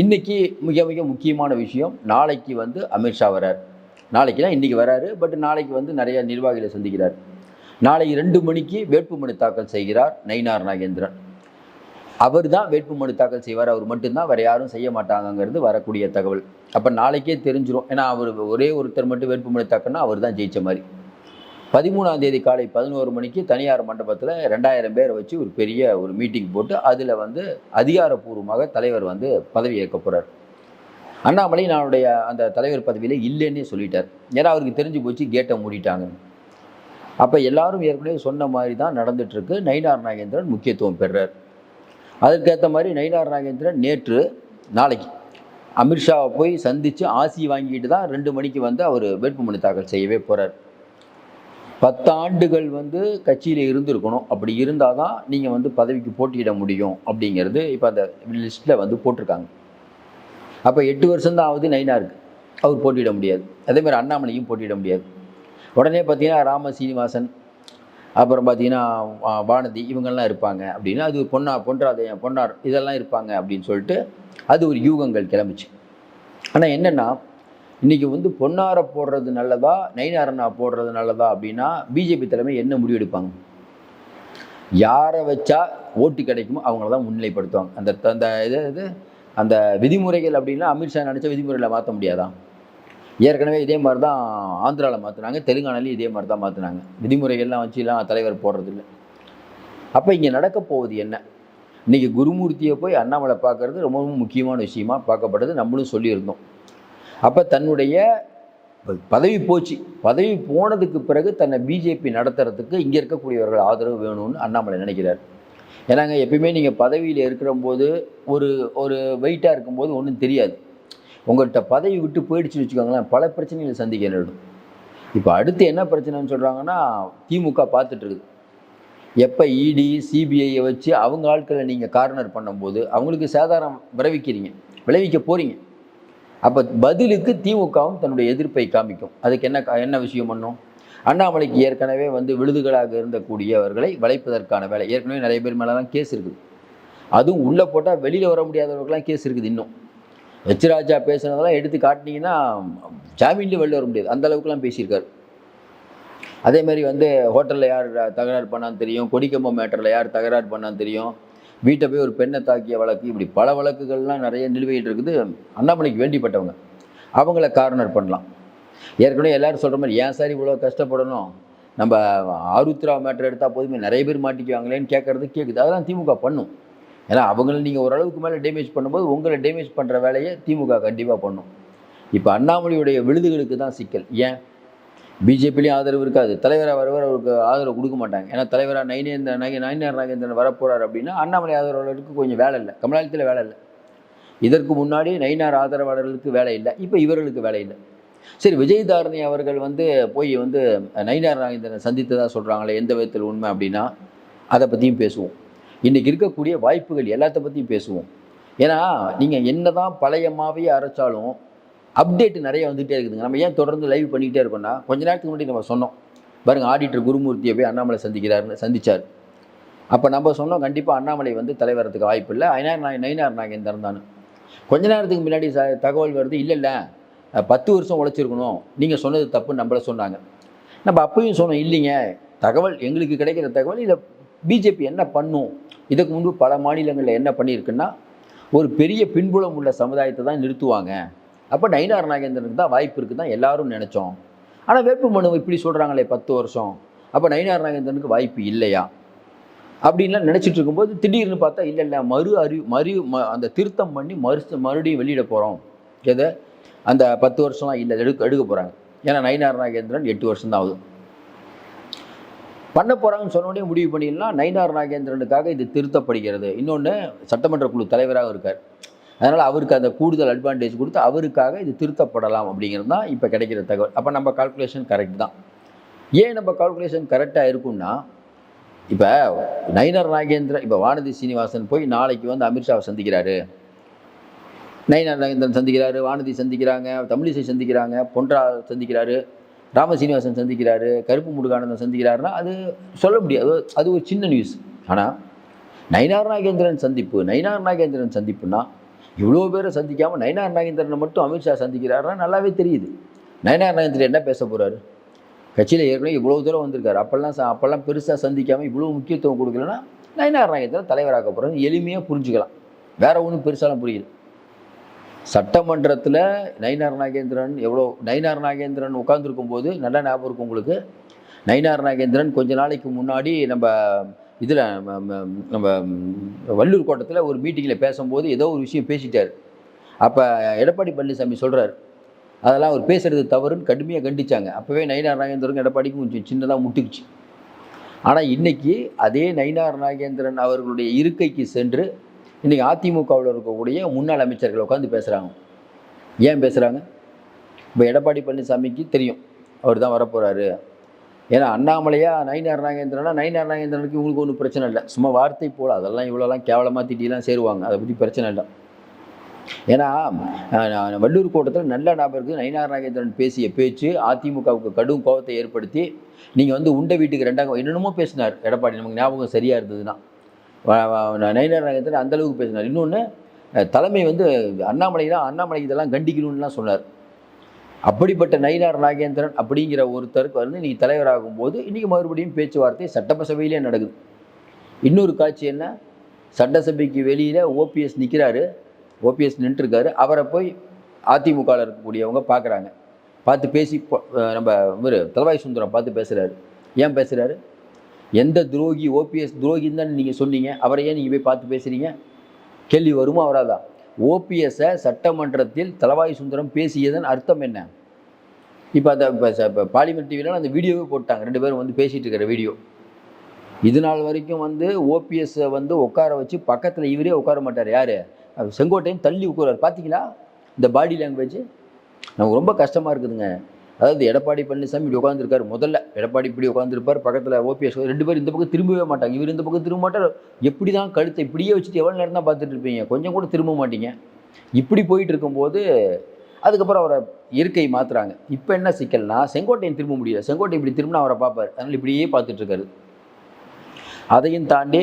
இன்றைக்கி மிக மிக முக்கியமான விஷயம் நாளைக்கு வந்து அமித்ஷா வரார் நாளைக்குனா இன்றைக்கி வராரு பட் நாளைக்கு வந்து நிறைய நிர்வாகிகளை சந்திக்கிறார். நாளைக்கு ரெண்டு மணிக்கு வேட்புமனு தாக்கல் செய்கிறார் நயினார் நாகேந்திரன். அவர் தான் வேட்புமனு தாக்கல் செய்வார் அவர் மட்டும்தான் வேறு யாரும் செய்ய மாட்டாங்கங்கிறது வரக்கூடிய தகவல். அப்போ நாளைக்கே தெரிஞ்சிரும். ஏன்னா அவர் ஒரே ஒருத்தர் மட்டும் வேட்புமனு தாக்கல்னா அவர் தான் ஜெயிச்ச மாதிரி. பதிமூணாம் தேதி காலை பதினோரு மணிக்கு தனியார் மண்டபத்தில் ரெண்டாயிரம் பேரை வச்சு ஒரு பெரிய ஒரு மீட்டிங் போட்டு அதில் வந்து அதிகாரப்பூர்வமாக தலைவர் வந்து பதவி ஏற்க போகிறார் அண்ணாமலை நானுடைய அந்த தலைவர் பதவியில் இல்லைன்னே சொல்லிட்டார். ஏன்னா அவருக்கு தெரிஞ்சு போச்சு கேட்டை மூடிட்டாங்க. அப்போ எல்லாரும் ஏற்கனவே சொன்ன மாதிரி தான் நடந்துட்டுருக்கு. நயினார் நாகேந்திரன் முக்கியத்துவம் பெறுறார். அதற்கேற்ற மாதிரி நயினார் நாகேந்திரன் நேற்று நாளைக்கு அமித்ஷாவை போய் சந்தித்து ஆசி வாங்கிட்டு தான் ரெண்டு மணிக்கு வந்து அவர் வேட்புமனு தாக்கல் செய்யவே போகிறார் பத்தாண்டுகள் வந்து கட்சியில் இருந்திருக்கணும். அப்படி இருந்தால் தான் நீங்கள் வந்து பதவிக்கு போட்டியிட முடியும் அப்படிங்கிறது இப்போ அந்த லிஸ்ட்டில் வந்து போட்டிருக்காங்க. அப்போ எட்டு வருஷம்தான் ஆகுது நைனாருக்கு. அவர் போட்டியிட முடியாது. அதேமாதிரி அண்ணாமலையும் போட்டியிட முடியாது. உடனே பார்த்தீங்கன்னா ராம சீனிவாசன் அப்புறம் பார்த்தீங்கன்னா வானதி இவங்கெல்லாம் இருப்பாங்க அப்படின்னா. அது பொன்னா பொன்றாதையன் பொன்னார் இதெல்லாம் இருப்பாங்க அப்படின்னு சொல்லிட்டு அது ஒரு யூகங்கள் கிளம்பிச்சு. ஆனால் என்னென்னா இன்றைக்கி வந்து பொன்னாரை போடுறது நல்லதா நைனாரனா போடுறது நல்லதா அப்படின்னா பிஜேபி தலைமை என்ன முடிவெடுப்பாங்க யாரை வச்சா ஓட்டு கிடைக்குமோ அவங்கள தான் முன்னிலைப்படுத்துவாங்க. அந்த அந்த இது இது அந்த விதிமுறைகள் அப்படின்னா அமித்ஷா நினச்ச விதிமுறைகளை மாற்ற முடியாதா? ஏற்கனவே இதே மாதிரி தான் ஆந்திராவில் மாற்றினாங்க தெலுங்கானாலையும் இதே மாதிரி தான் மாற்றினாங்க விதிமுறைகள்லாம் வச்சுலாம் தலைவர் போடுறதில்ல. அப்போ இங்கே நடக்க போவது என்ன? இன்றைக்கி குருமூர்த்தியை போய் அண்ணாமலை பார்க்குறது ரொம்ப ரொம்ப முக்கியமான விஷயமா பார்க்கப்பட்டது நம்மளும் சொல்லியிருந்தோம். அப்போ தன்னுடைய பதவி போச்சு. பதவி போனதுக்கு பிறகு தன்னை பிஜேபி நடத்துறதுக்கு இங்கே இருக்கக்கூடியவர்கள் ஆதரவு வேணும்னு அண்ணாமலை நினைக்கிறார். ஏன்னாங்க எப்பயுமே நீங்கள் பதவியில் இருக்கிறம்போது ஒரு ஒரு வெயிட்டாக இருக்கும்போது ஒன்றும் தெரியாது. உங்கள்கிட்ட பதவி விட்டு போயிடுச்சுன்னு வச்சுக்கோங்களேன் பல பிரச்சனைகளை சந்திக்க நேரிடும். இப்போ அடுத்து என்ன பிரச்சனைன்னு சொல்கிறாங்கன்னா திமுக பார்த்துட்ருக்குது எப்போ இடி சிபிஐயை வச்சு அவங்க ஆட்களை நீங்கள் கார்னர் பண்ணும்போது அவங்களுக்கு சேதாரம் விளைவிக்கிறீங்க விளைவிக்க போகிறீங்க அப்போ பதிலுக்கு திமுகவும் தன்னுடைய எதிர்ப்பை காமிக்கும். அதுக்கு என்ன கா- என்ன விஷயம் பண்ணும்? அண்ணாமலைக்கு ஏற்கனவே வந்து விழுதுகளாக இருந்தக்கூடியவர்களை வளைப்பதற்கான வேலை. ஏற்கனவே நிறைய பேர் மேலே கேஸ் இருக்குது. அதுவும் உள்ளே போட்டால் வெளியில் வர முடியாதவர்கள்லாம் கேஸ் இருக்குது இன்னும். வெச்சிராஜா பேசுனதெல்லாம் எடுத்து காட்டினீங்கன்னா ஜாமீன்லேயும் வெளில வர முடியாது. அந்த அளவுக்குலாம் பேசியிருக்காரு. அதே மாதிரி வந்து ஹோட்டலில் யார் தகராறு பண்ணான்னு தெரியும் கொடிக்கம்பம் மேட்டரில் யார் தகராறு பண்ணான்னு தெரியும். வீட்டை போய் ஒரு பெண்ணை தாக்கிய வழக்கு இப்படி பல வழக்குகள்லாம் நிறைய நிலுவையில் இருக்குது. அண்ணாமலைக்கு வேண்டிப்பட்டவங்க. அவங்கள கார்னர் பண்ணலாம். ஏற்கனவே எல்லோரும் சொல்கிற மாதிரி ஏன் சார் இவ்வளோ கஷ்டப்படணும்? நம்ம ஆருத்ரா மேட்டர் எடுத்தால் போதுமே நிறைய பேர் மாட்டிக்குவாங்களேன்னு கேட்குறது கேட்குது அதெல்லாம் திமுக பண்ணும். ஏன்னா அவங்கள நீங்கள் ஓரளவுக்கு மேலே டேமேஜ் பண்ணும்போது உங்களை டேமேஜ் பண்ணுற வேலையை திமுக கண்டிப்பாக பண்ணும். இப்போ அண்ணாமலையுடைய விழுதுகளுக்கு தான் சிக்கல். ஏன்? பிஜேபிலையும் ஆதரவு இருக்காது. தலைவராக வரவர் அவருக்கு ஆதரவு கொடுக்க மாட்டாங்க. ஏன்னா தலைவராக நைனேந்திர நகை நயினார் நாகேந்திரன் வரப்போகிறார் அப்படின்னா அண்ணாமலை ஆதரவாளருக்கு கொஞ்சம் வேலை இல்லை. கமலாலயத்தில் வேலை இல்லை. இதற்கு முன்னாடி நயினார் ஆதரவாளர்களுக்கு வேலை இல்லை. இப்போ இவர்களுக்கு வேலை இல்லை. சரி விஜய் தாரணி அவர்கள் வந்து போய் வந்து நயினார் நாகேந்திரன் சந்தித்ததாக சொல்கிறாங்களே எந்த விதத்தில் உண்மை அப்படின்னா அதை பற்றியும் பேசுவோம். இன்றைக்கி இருக்கக்கூடிய வாய்ப்புகள் எல்லாத்த பற்றியும் பேசுவோம். ஏன்னா நீங்கள் என்னதான் பழைய மாவையே அரைச்சாலும் அப்டேட் நிறைய வந்துகிட்டே இருக்குதுங்க. நம்ம ஏன் தொடர்ந்து லைவ் பண்ணிக்கிட்டே இருக்கோம்னா கொஞ்ச நேரத்துக்கு முன்னாடி நம்ம சொன்னோம். பாருங்கள் ஆடிட்டர் குருமூர்த்தியை போய் அண்ணாமலை சந்திக்கிறாருன்னு சந்திச்சார். அப்போ நம்ம சொன்னோம் கண்டிப்பாக அண்ணாமலை வந்து தலைவரத்துக்கு வாய்ப்பு இல்லை. ஐநார் நாய் நயினார் நாயகன் தான் கொஞ்ச நேரத்துக்கு முன்னாடி ச தகவல் வருது இல்லை இல்லை. பத்து வருஷம் உழைச்சிருக்கணும். நீங்கள் சொன்னது தப்புன்னு நம்மள சொன்னாங்க. நம்ம அப்பயும் சொன்னோம் இல்லைங்க. தகவல் எங்களுக்கு கிடைக்கிற தகவல் இல்லை பிஜேபி என்ன பண்ணும்? இதுக்கு முன்பு பல மாநிலங்களில் என்ன பண்ணியிருக்குன்னா ஒரு பெரிய பின்புலம் உள்ள சமுதாயத்தை தான் நிறுத்துவாங்க. அப்போ நயினார் நாகேந்திரனுக்கு தான் வாய்ப்பு இருக்குது தான் எல்லாரும் நினச்சோம். ஆனால் வேட்புமனு இப்படி சொல்கிறாங்களே பத்து வருஷம். அப்போ நயினார் நாகேந்திரனுக்கு வாய்ப்பு இல்லையா? அப்படின்லாம் நினச்சிட்டு இருக்கும்போது திடீர்னு பார்த்தா இல்லை இல்லை மறு அறி மறு ம அந்த திருத்தம் பண்ணி மறு மறுபடியும் வெளியிட போகிறோம் எதை? அந்த பத்து வருஷம்லாம் இல்லை எடுக்க எடுக்க போகிறாங்க ஏன்னா நயினார் நாகேந்திரன் எட்டு வருஷம் தான் ஆகுது. பண்ண போகிறாங்கன்னு சொன்ன உடனே முடிவு பண்ணிடலாம். நயினார் நாகேந்திரனுக்காக இது திருத்தப்படுகிறது. இன்னொன்று சட்டமன்ற குழு தலைவராக இருக்கார். அதனால் அவருக்கு அந்த கூடுதல் அட்வான்டேஜ் கொடுத்து அவருக்காக இது திருத்தப்படலாம் அப்படிங்கிறது தான் இப்போ கிடைக்கிற தகவல். அப்போ நம்ம கால்குலேஷன் கரெக்ட் தான். ஏன் நம்ம கால்குலேஷன் கரெக்டாக இருக்கும்னா இப்போ நயினார் நாகேந்திரன் இப்போ வானதி சீனிவாசன் போய் நாளைக்கு வந்து அமித்ஷாவை சந்திக்கிறாரு. நயினார் நாகேந்திரன் சந்திக்கிறாரு வானதி சந்திக்கிறாங்க தமிழிசை சந்திக்கிறாங்க பொன்றா சந்திக்கிறாரு ராம சீனிவாசன் சந்திக்கிறாரு கருப்பு முருகானந்தன் சந்திக்கிறாருன்னா அது சொல்ல முடியாது. அது- அது ஒரு சின்ன நியூஸ் ஆனால் நயினார் நாகேந்திரன் சந்திப்பு நயினார் நாகேந்திரன் சந்திப்புனா இவ்வளோ பேரை சந்திக்காமல் நயனார் நாகேந்திரனை மட்டும் அமித்ஷா சந்திக்கிறாருன்னா நல்லாவே தெரியுது. நயனார் நாகேந்திரன் என்ன பேச போகிறாரு கட்சியில் ஏற்கனவே இவ்வளோ தூரம் வந்திருக்காரு. அப்போல்லாம் ச- அப்போல்லாம் பெருசாக சந்திக்காமல் இவ்வளோ முக்கியத்துவம் கொடுக்கலன்னா நயனார் நாகேந்திரன் தலைவராக போகிறாரு எளிமையாக புரிஞ்சுக்கலாம். வேற ஒன்றும் பெருசாலாம் புரியல. சட்டமன்றத்தில் நயினார் நாகேந்திரன் எவ்வளோ நயினார் நாகேந்திரன் உட்காந்துருக்கும் போது நல்ல ஞாபகம் இருக்கும் உங்களுக்கு? நயினார் நாகேந்திரன் கொஞ்ச நாளைக்கு முன்னாடி நம்ம இதில் நம்ம வள்ளூர் கோட்டத்தில் ஒரு மீட்டிங்கில் பேசும்போது ஏதோ ஒரு விஷயம் பேசிட்டார். அப்போ எடப்பாடி பழனிசாமி சொல்கிறார் அதெல்லாம் அவர் பேசுகிறது தவறுன்னு கடுமையாக கண்டிச்சாங்க. அப்போவே நயினார் நாகேந்திரன் எடப்பாடிக்கும் கொஞ்சம் சின்னதாக முட்டுக்குச்சு. ஆனால் இன்றைக்கி அதே நயினார் நாகேந்திரன் அவர்களுடைய இருக்கைக்கு சென்று இன்றைக்கி அதிமுகவில் இருக்கக்கூடிய முன்னாள் அமைச்சர்கள் உட்காந்து பேசுகிறாங்க ஏன் பேசுகிறாங்க இப்போ எடப்பாடி பழனிசாமிக்கு தெரியும். அவர் தான் வரப்போகிறாரு ஏன்னா அண்ணாமலையா நயினார் நாகேந்திரனா நயினார் நாகேந்திரனுக்கு இவங்களுக்கு ஒன்றும் பிரச்சனை இல்லை. சும்மா வார்த்தை போல் அதெல்லாம் இவ்வளோலாம் கேவலமாக திட்டிலாம் சேருவாங்க. அதை பற்றி பிரச்சனை இல்லை. ஏன்னா நான் வள்ளூர் கோட்டத்தில் நல்ல நபருக்கு நயினார் நாகேந்திரன் பேசிய பேச்சு அதிமுகவுக்கு கடும் கோபத்தை ஏற்படுத்தி நீங்கள் வந்து உண்டை வீட்டுக்கு ரெண்டாங்க என்னென்னமோ பேசினார். எடப்பாடி நமக்கு ஞாபகம் சரியாக இருந்ததுன்னா. நயினார் நாகேந்திரன் அந்த அளவுக்கு பேசினார். இன்னொன்று தலைமை வந்து அண்ணாமலை தான் அண்ணாமலை இதெல்லாம் கண்டிக்கணும்னுலாம் சொன்னார். அப்படிப்பட்ட நயினார் நாகேந்திரன் அப்படிங்கிற ஒருத்தருக்கு வந்து இன்னைக்கு தலைவராகும் போது இன்றைக்கி மறுபடியும் பேச்சுவார்த்தை சட்டசபையிலே நடக்குது. இன்னொரு காட்சி என்ன? சட்டசபைக்கு வெளியில் ஓபிஎஸ் நிற்கிறாரு ஓபிஎஸ் நின்றுருக்காரு. அவரை போய் அதிமுகவில் இருக்கக்கூடியவங்க பார்க்குறாங்க. பார்த்து பேசி நம்ம இவர் தலவாய் சுந்தரம் பார்த்து பேசுகிறாரு ஏன் பேசுகிறாரு எந்த துரோகி ஓபிஎஸ் துரோகின்னு தான் நீங்கள் சொன்னீங்க. அவரை ஏன் நீங்கள் போய் பார்த்து பேசுகிறீங்க கேள்வி வருமா தான் ஓபிஎஸ்ஸை சட்டமன்றத்தில் தலவாய் சுந்தரம் பேசியதன் அர்த்தம் என்ன? இப்போ அந்த இப்போ ச- பார்லிமெண்ட் டிவியில் அந்த வீடியோவே போட்டாங்க. ரெண்டு பேரும் வந்து பேசிகிட்டு இருக்கிற வீடியோ. இது நாள் வரைக்கும் வந்து ஓபிஎஸ்ஸை வந்து உட்கார வச்சு பக்கத்தில் இவரே உட்கார மாட்டார். யார்? செங்கோட்டையும் தள்ளி உட்காருவார். பார்த்தீங்களா இந்த பாடி லாங்குவேஜ் நமக்கு ரொம்ப கஷ்டமாக இருக்குதுங்க. அதாவது எடப்பாடி பழனிசாமி இப்படி உட்காந்துருக்காரு முதல்ல எடப்பாடி இப்படி உட்காந்துருப்பார் பக்கத்தில் ஓபிஎஸ் ரெண்டு பேரும் இந்த பக்கம் திரும்பவே மாட்டாங்க. இவர் இந்த பக்கம் திரும்ப மாட்டார். எப்படி தான் கழுத்தை இப்படியே வச்சுட்டு எவ்வளோ நேரம் தான் பார்த்துட்டு இருப்பீங்க? கொஞ்சம் கூட திரும்ப மாட்டீங்க. இப்படி போயிட்டு இருக்கும்போது அதுக்கப்புறம் அவரை இயற்கை மாற்றுறாங்க இப்போ என்ன சிக்கல்னா செங்கோட்டையன் திரும்ப முடியல. செங்கோட்டை இப்படி திரும்பினா அவரை பார்ப்பார். அதனால் இப்படியே பார்த்துட்ருக்காரு அதையும் தாண்டி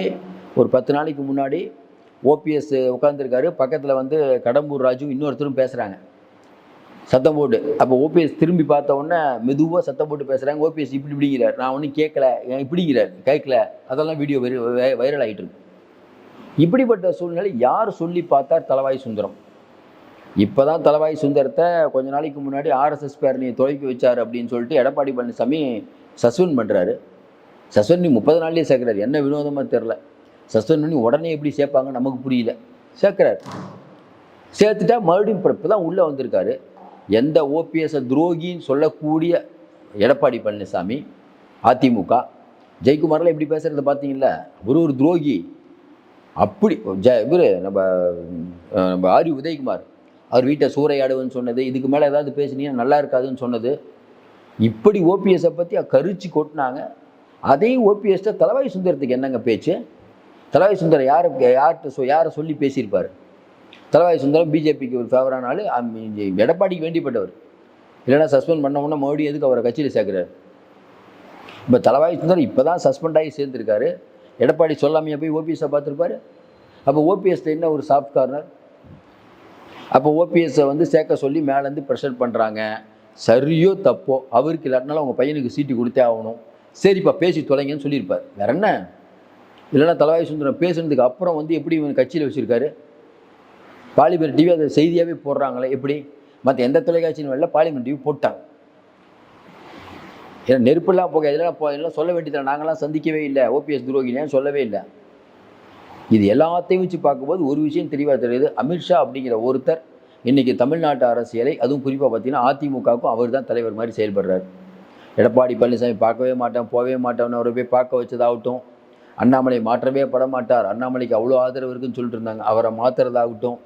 ஒரு பத்து நாளைக்கு முன்னாடி ஓபிஎஸ் உட்காந்துருக்காரு பக்கத்தில் வந்து கடம்பூர் ராஜு இன்னொருத்தரும் பேசுகிறாங்க சத்தம் போட்டு. அப்போ ஓபிஎஸ் திரும்பி பார்த்த உடனே மெதுவாக சத்தம் போட்டு பேசுகிறாங்க ஓபிஎஸ் இப்படி இப்படிங்கிறார் நான் ஒன்றும் கேட்கல ஏன் இப்படிங்கிறார் கேட்கல அதெல்லாம் வீடியோ வைர வைரல் ஆகிட்டு இருக்கு. இப்படிப்பட்ட சூழ்நிலை யார் சொல்லி பார்த்தார் தலவாய் சுந்தரம்? இப்போ தான் தலவாய் சுந்தரத்தை கொஞ்ச நாளைக்கு முன்னாடி ஆர்எஸ்எஸ் பேரணியை துவக்கி வச்சார் அப்படின்னு சொல்லிட்டு எடப்பாடி பழனிசாமி சஸ்பெண்ட் பண்ணுறாரு சஸ்பெண்ட் பண்ணி முப்பது நாள்லேயே சேர்க்குறாரு. என்ன வினோதமாக தெரில சஸ்பெண்ட் பண்ணி உடனே எப்படி சேர்ப்பாங்க நமக்கு புரியல. சேர்க்குறாரு. சேர்த்துட்டா மறுபடியும் பிறப்பு இப்போ தான் உள்ளே வந்திருக்காரு. எந்த ஓபிஎஸ் துரோகின்னு சொல்லக்கூடிய எடப்பாடி பழனிசாமி அதிமுக ஜெயக்குமாரில் எப்படி பேசுகிறத பார்த்தீங்களா ஒரு ஒரு துரோகி. அப்படி ஜ இவர் நம்ம நம்ம ஆரி உதயகுமார். அவர் வீட்டை சூறையாடுவேன்னு சொன்னது இதுக்கு மேலே ஏதாவது பேசுனீங்கன்னா நல்லா இருக்காதுன்னு சொன்னது. இப்படி ஓபிஎஸ்ஸை பற்றி கரிச்சு கொட்டினாங்க. அதையும் ஓபிஎஸ்ட்டை தலைவாய் சுந்தரத்துக்கு என்னங்க பேச்சு? தலைவாய் சுந்தரம் யாருக்கு யார்கிட்ட சொ யாரை சொல்லி பேசியிருப்பார்? தலவாய் சுந்தரம் பிஜேபிக்கு ஒரு ஃபேவரான ஆள். அம், எடப்பாடிக்கு வேண்டிப்பட்டவர். இல்லைன்னா சஸ்பெண்ட் பண்ண உடனே மறுபடியும் எதுக்கு அவரை கட்சியில் சேர்க்குறாரு? இப்போ தலவாய் சுந்தரம் இப்போ தான் சஸ்பெண்ட் ஆகி சேர்ந்துருக்காரு. எடப்பாடி சொல்லாமையே போய் ஓபிஎஸ்ஸை பார்த்துருப்பாரு. அப்போ ஓபிஎஸ்ல என்ன ஒரு சாஃப்ட் கார்னர் அப்போ ஓபிஎஸ்ஸை வந்து சேர்க்க சொல்லி மேலேருந்து ப்ரெஷர் பண்ணுறாங்க சரியோ தப்போ அவருக்கு இல்லாட்டினாலும் அவங்க பையனுக்கு சீட்டு கொடுத்தே ஆகணும். சரிப்பா பேசி தொலைங்கன்னு சொல்லியிருப்பார். வேற என்ன? இல்லைன்னா தலவாய் சுந்தரம் பேசுனதுக்கு அப்புறம் வந்து எப்படி இவன் கட்சியில் வச்சுருக்காரு? பாலிமர் டிவி அதை செய்தியாகவே போடுறாங்களே எப்படி? மற்ற எந்த தொலைக்காட்சியும் வரல பாலிமர் டிவி போட்டாங்க. ஏன்னா நெருப்பெல்லாம் போக இதெல்லாம் போ இதெல்லாம் சொல்ல வேண்டியதில்லை நாங்களாம் சந்திக்கவே இல்லை. ஓபிஎஸ் துரோகினேன்னு சொல்லவே இல்லை? இது எல்லாத்தையும் வச்சு பார்க்கும்போது ஒரு விஷயம் தெளிவாக தெரியுது. அமித்ஷா அப்படிங்கிற ஒருத்தர் இன்றைக்கி தமிழ்நாட்டு அரசியலை அதுவும் குறிப்பாக பார்த்தீங்கன்னா அதிமுகவுக்கும் அவர் தான் தலைவர் மாதிரி செயல்படுறார். எடப்பாடி பழனிசாமி பார்க்கவே மாட்டேன் போகவே மாட்டேன். அவரை போய் பார்க்க வச்சதாகட்டும். அண்ணாமலை மாற்றவே பட மாட்டார். அண்ணாமலைக்கு அவ்வளோ ஆதரவு இருக்குன்னு சொல்லிட்டு இருந்தாங்க. அவரை மாற்றுறதாகட்டும்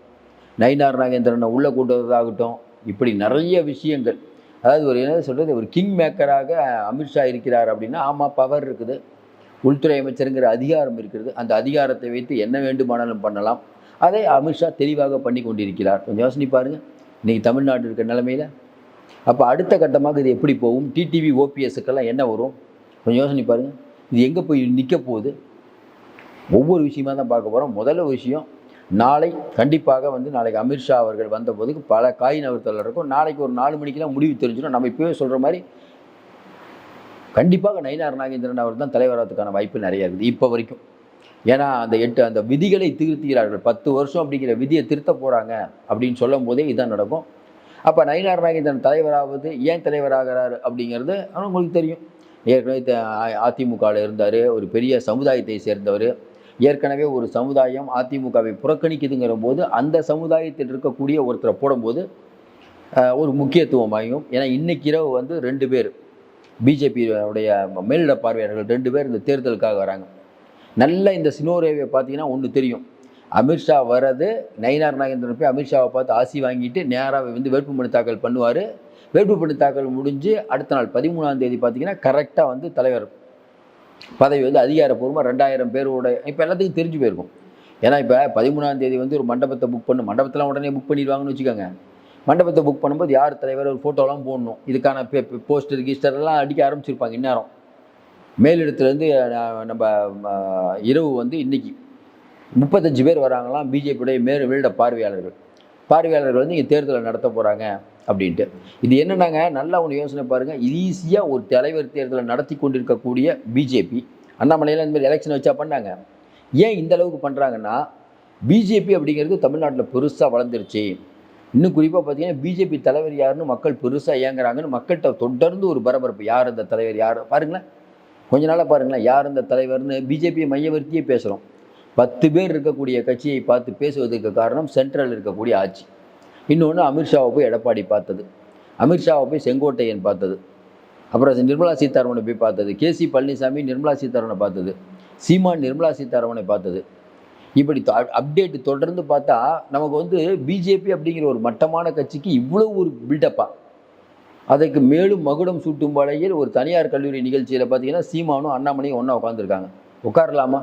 நயினார் நாகேந்திரனை உள்ளே கூட்டுறதாகட்டும் இப்படி நிறைய விஷயங்கள். அதாவது ஒரு என்ன சொல்கிறது ஒரு கிங் மேக்கராக அமித்ஷா இருக்கிறார் அப்படின்னா ஆமாம் பவர் இருக்குது. உள்துறை அமைச்சருங்கிற அதிகாரம் இருக்கிறது. அந்த அதிகாரத்தை வைத்து என்ன வேண்டுமானாலும் பண்ணலாம். அதை அமித்ஷா தெளிவாக பண்ணி கொண்டிருக்கிறார். கொஞ்சம் யோசனை பாருங்க. இன்றைக்கி தமிழ்நாடு இருக்கிற நிலமையில். அப்போ அடுத்த கட்டமாக இது எப்படி போகும்? டிடிவி ஓபிஎஸ்க்கெல்லாம் என்ன வரும்? கொஞ்சம் யோசனை பாருங்கள் இது எங்கே போய் நிற்க போகுது? ஒவ்வொரு விஷயமா தான் பார்க்க போகிறோம் முதல்ல விஷயம் நாளை கண்டிப்பாக வந்து நாளைக்கு அமித்ஷா அவர்கள் வந்தபோதுக்கு பல காய் நகர்த்தல் இருக்கும் நாளைக்கு ஒரு நாலு மணிக்கெல்லாம் முடிவு தெரிஞ்சிடும் நம்ம இப்போவே சொல்கிற மாதிரி கண்டிப்பாக நயினார் நாகேந்திரன் அவர் தான் தலைவரத்துக்கான வாய்ப்பு நிறையா இருக்குது இப்போ வரைக்கும் ஏன்னா அந்த எட்டு அந்த விதிகளை திருத்துகிறார்கள் பத்து வருஷம் அப்படிங்கிற விதியை திருத்த போகிறாங்க அப்படின்னு சொல்லும் போதே இதுதான் நடக்கும் அப்போ நயினார் நாகேந்திரன் தலைவராவது ஏன் தலைவராகிறார் அப்படிங்கிறது உங்களுக்கு தெரியும் ஏற்கனவே அதிமுகவில் இருந்தார் ஒரு பெரிய சமுதாயத்தை சேர்ந்தவர் ஏற்கனவே ஒரு சமுதாயம் அதிமுகவை புறக்கணிக்குதுங்கிற போது அந்த சமுதாயத்தில் இருக்கக்கூடிய ஒருத்தரை போடும்போது ஒரு முக்கியத்துவம் முக்கியத்துவமாகும் ஏன்னா இன்னைக்கு இரவு வந்து ரெண்டு பேர் பிஜேபியுடைய மேலிட பார்வையாளர்கள் ரெண்டு பேர் இந்த தேர்தலுக்காக வராங்க. நல்ல இந்த சினோரேவை பார்த்தீங்கன்னா ஒன்று தெரியும். அமித்ஷா வர்றது நயினார் நாகேந்திரன் போய் அமித்ஷாவை பார்த்து ஆசி வாங்கிட்டு நேராக வந்து வேட்புமனு தாக்கல் பண்ணுவார். வேட்புமனு தாக்கல் முடிஞ்சு அடுத்த நாள் பதிமூணாம் தேதி பார்த்தீங்கன்னா கரெக்டாக வந்து தலைவர் பதவி வந்து அதிகாரப்பூர்வமாக ரெண்டாயிரம் பேரோட இப்போ எல்லாத்துக்கும் தெரிஞ்சு போயிருக்கும். ஏன்னா இப்போ பதிமூணாம் தேதி வந்து ஒரு மண்டபத்தை புக் பண்ணும் மண்டபத்தெலாம் உடனே புக் பண்ணிடுவாங்கன்னு வச்சுக்கோங்க. மண்டபத்தை புக் பண்ணும்போது யார் தலைவர் ஒரு ஃபோட்டோலாம் போடணும். இதுக்கான பே போஸ்டர் கிஸ்டர் அடிக்க ஆரம்பிச்சிருப்பாங்க இந்நேரம். மேலிடத்துலேருந்து நம்ம இரவு வந்து இன்றைக்கி முப்பத்தஞ்சு பேர் வராங்களாம். பிஜேபியுடைய மேல் மேலிட பார்வையாளர்கள். பார்வையாளர்கள் வந்து இங்கே தேர்தலை நடத்த போகிறாங்க அப்படின்ட்டு. இது என்னென்னாங்க நல்லா ஒன்று யோசனை பாருங்கள் ஈஸியாக ஒரு தலைவர் தேர்தலை நடத்தி கொண்டிருக்கக்கூடிய பிஜேபி அண்ணாமலையில் இந்த மாதிரி எலெக்ஷன் வச்சா பண்ணாங்க. ஏன் இந்த அளவுக்கு பண்ணுறாங்கன்னா பிஜேபி அப்படிங்கிறது தமிழ்நாட்டில் பெருசாக வளர்ந்துருச்சு. இன்னும் குறிப்பாக பார்த்தீங்கன்னா பிஜேபி தலைவர் யாருன்னு மக்கள் பெருசாக ஏங்குறாங்கன்னு மக்கள்கிட்ட தொடர்ந்து ஒரு பரபரப்பு. யார் இந்த தலைவர் யார்? பாருங்களேன். கொஞ்ச நாளாக பாருங்களேன் யார் இந்த தலைவர்னு பிஜேபியை மையவர்த்தியே பேசுகிறோம் பத்து பேர் இருக்கக்கூடிய கட்சியை பார்த்து பேசுவதற்கு காரணம் சென்ட்ரல் இருக்கக்கூடிய ஆட்சி. இன்னொன்று அமித்ஷாவை போய் எடப்பாடி பார்த்தது. அமித்ஷாவை போய் செங்கோட்டையன் பார்த்தது. அப்புறம் நிர்மலா சீதாராமனை போய் பார்த்தது. கேசி பழனிசாமி நிர்மலா சீதாராமனை பார்த்தது. சீமான் நிர்மலா சீதாராமனை பார்த்தது. இப்படி அப்டேட் தொடர்ந்து பார்த்தா நமக்கு வந்து பிஜேபி அப்படிங்கிற ஒரு மட்டமான கட்சிக்கு இவ்வளோ ஒரு பில்டப்பா அதுக்கு மேலும் மகுடம் சூட்டும் வகையில் ஒரு தனியார் கல்லூரி நிகழ்ச்சியில் பார்த்தீங்கன்னா சீமானும் அண்ணாமலையும் ஒன்றா உட்காந்துருக்காங்க உட்காரலாமா?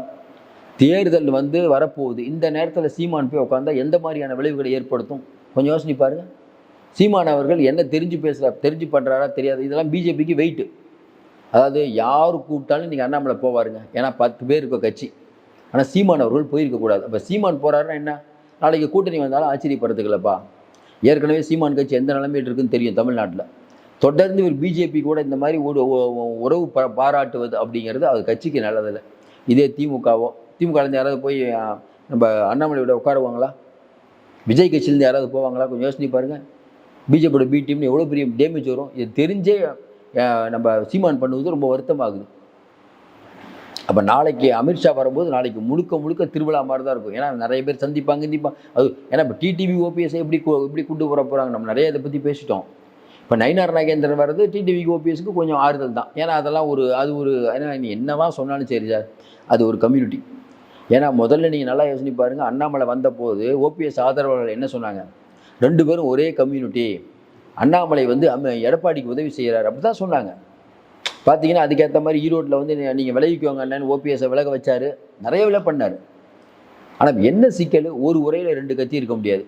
தேர்தல் வந்து வரப்போகுது. இந்த நேரத்தில் சீமான் போய் உட்காந்தா எந்த மாதிரியான விளைவுகளை ஏற்படுத்தும்? கொஞ்சம் யோசனை பாருங்கள் சீமான் அவர்கள் என்ன தெரிஞ்சு பேசுகிறார் தெரிஞ்சு பண்ணுறாரா தெரியாது. இதெல்லாம் பிஜேபிக்கு வெயிட்டு அதாவது யார் கூப்பிட்டாலும் நீங்கள் அண்ணாமலை போவாருங்க. ஏன்னா பத்து பேர் இருக்க கட்சி. ஆனால் சீமான் அவர்கள் போயிருக்கக்கூடாது அப்போ சீமான் போகிறாருன்னா என்ன? நாளைக்கு கூட்டணி வந்தாலும் ஆச்சரியப்படுறதுக்குல்லப்பா ஏற்கனவே சீமான் கட்சி எந்த நிலைமையில் இருக்குன்னு தெரியும் தமிழ்நாட்டில். தொடர்ந்து ஒரு பிஜேபி கூட இந்த மாதிரி ஒரு உறவு ப பாராட்டுவது அப்படிங்கிறது அது கட்சிக்கு நல்லதில்லை. இதே திமுகவோ திமுக இருந்து யாராவது போய் நம்ம அண்ணாமலையோட உட்காருவாங்களா? விஜய் கட்சியிலேருந்து யாராவது போவாங்களா? கொஞ்சம் யோசனை பாருங்கள் பிஜேபியோட பி டீம்னு எவ்வளோ பெரிய டேமேஜ் வரும்? இது தெரிஞ்சே நம்ம சீமான் பண்ணுவது ரொம்ப வருத்தமாகுது. அப்போ நாளைக்கு அமித்ஷா வரும்போது நாளைக்கு முழுக்க முழுக்க திருவிழா மாதிரி தான் இருக்கும். ஏன்னா நிறைய பேர் சந்திப்பாங்க சந்திப்பாங்க அது ஏன்னா இப்போ டிடிவி ஓபிஎஸ் எப்படி எப்படி கொண்டு வர போகிறாங்க நம்ம நிறைய இதை பற்றி பேசிட்டோம். இப்போ நயினார் நாகேந்திரன் வர்றது டிடிவி ஓபிஎஸ்க்கு கொஞ்சம் ஆறுதல் தான். ஏன்னா அதெல்லாம் ஒரு அது ஒரு ஏன்னா நீ என்னவா சொன்னாலும் சரி சார். அது ஒரு கம்யூனிட்டி ஏன்னா முதல்ல நீங்கள் நல்லா யோசனை பாருங்கள் அண்ணாமலை வந்தபோது ஓபிஎஸ் ஆதரவாளர்கள் என்ன சொன்னாங்க? ரெண்டு பேரும் ஒரே கம்யூனிட்டி. அண்ணாமலை வந்து அம்ம- எடப்பாடிக்கு உதவி செய்கிறார் அப்படி தான் சொன்னாங்க. பார்த்தீங்கன்னா அதுக்கேற்ற மாதிரி ஈரோட்டில் வந்து நீங்கள் விளைவிக்குவாங்க அண்ணன். ஓபிஎஸ்ஸை விலக வச்சார். நிறைய விலை பண்ணார். ஆனால் என்ன சிக்கல்? ஒரு உரையில் ரெண்டு கத்தி இருக்க முடியாது.